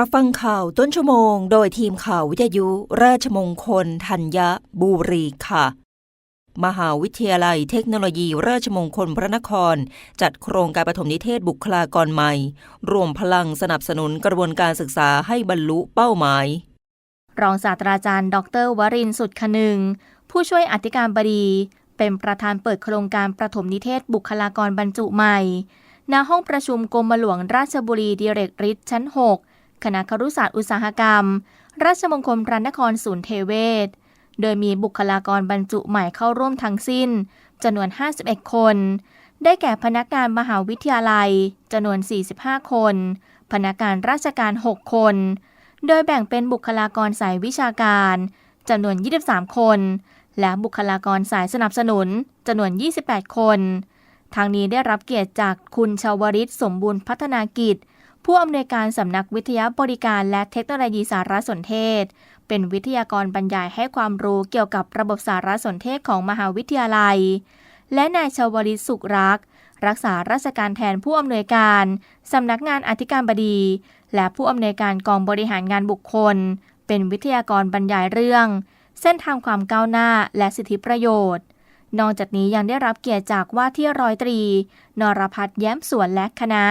รับฟังข่าวต้นชั่วโมง โดยทีมข่าววิทยุ ราชมงคลธัญบุรีค่ะ มหาวิทยาลัยเทคโนโลยี ราชมงคลพระนคร จัดโครงการปฐมนิเทศบุคลากรใหม่ รวมพลังสนับสนุนกระบวนการศึกษาให้บรรลุเป้าหมาย รองศาสตราจารย์ ดรวรินสุดคนึง ผู้ช่วยอธิการบดี เป็นประธานเปิดโครงการประถมนิเทศบุคลากรบรรจุใหม่ณห้องประชุมกรมหลวงราชบุรีดิเรกฤทธิ์ชั้น 6 คณะครุศาสตร์อุตสาหกรรม ราชมงคลพระนครศูนย์เทเวศ โดยมีบุคลากรบรรจุใหม่เข้าร่วมทั้งสิ้นจำนวน 51 คน ได้แก่พนักงานมหาวิทยาลัยจำนวน 45 คน พนักงานราชการ 6 คน โดยแบ่งเป็นบุคลากรสายวิชาการจำนวน 23 คน และบุคลากรสายสนับสนุนจำนวน 28 คนทางนี้ได้รับเกียรติจากคุณชาวริตสมบูรณ์พัฒนากิจ ผู้อำนวยการสำนักวิทยาบริการและเทคโนโลยีสารสนเทศ เป็นวิทยากรบรรยายให้ความรู้เกี่ยวกับระบบสารสนเทศของมหาวิทยาลัย และนายชาวริตสุขรัก รักษาราชการแทนผู้อำนวยการสำนักงานอธิการบดี และผู้อำนวยการกองบริหารงานบุคคล เป็นวิทยากรบรรยายเรื่อง เส้นทางความก้าวหน้าและสิทธิประโยชน์นอกจากนี้ยังได้รับเกียรติจากว่าที่ร้อยตรี นรพัฒน์แย้มสวนและคณะ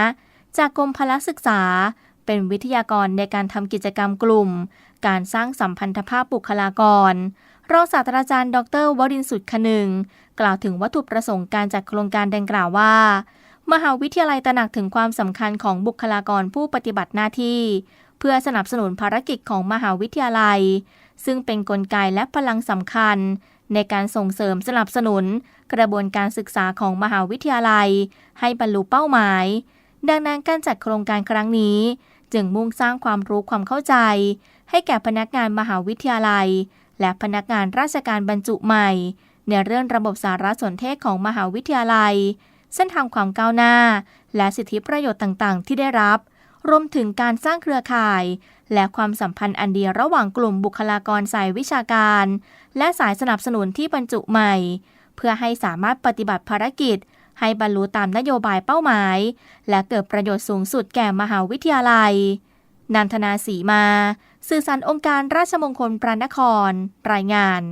จากกรมพละศึกษา เป็นวิทยากรในการทำกิจกรรมกลุ่ม การสร้างสัมพันธภาพบุคลากรรองศาสตราจารย์ ดรวรินทร์สุดคนึง กล่าวถึงวัตถุประสงค์การจัดโครงการดังกล่าวว่า มหาวิทยาลัยตระหนักถึงความสำคัญของบุคลากรผู้ปฏิบัติหน้าที่ เพื่อสนับสนุนภารกิจของมหาวิทยาลัย ซึ่งเป็นนกลไกและพลังสำคัญ ในการส่งเสริมสนับสนุน กระบวนการศึกษาของมหาวิทยาลัย ให้บรรลุเป้าหมาย ดังนั้นการจัดโครงการครั้งนี้ จึงมุ่งสร้างความรู้ความเข้าใจ ให้แก่พนักงานมหาวิทยาลัย และพนักงานราชการบรรจุใหม่ ในเรื่องระบบสารสนเทศของมหาวิทยาลัย เส้นทางความก้าวหน้า และสิทธิประโยชน์ต่างๆ ที่ได้รับ รวมถึงการสร้างเครือข่าย และความสัมพันธ์อันดีระหว่างกลุ่มบุคลากรสายวิชาการ และสายสนับสนุนที่บรรจุใหม่ เพื่อให้สามารถปฏิบัติภารกิจ ให้บรรลุตามนโยบายเป้าหมาย และเกิดประโยชน์สูงสุดแก่มหาวิทยาลัย นันทนาสีมา สื่อสารองค์การราชมงคลพระนคร รายงาน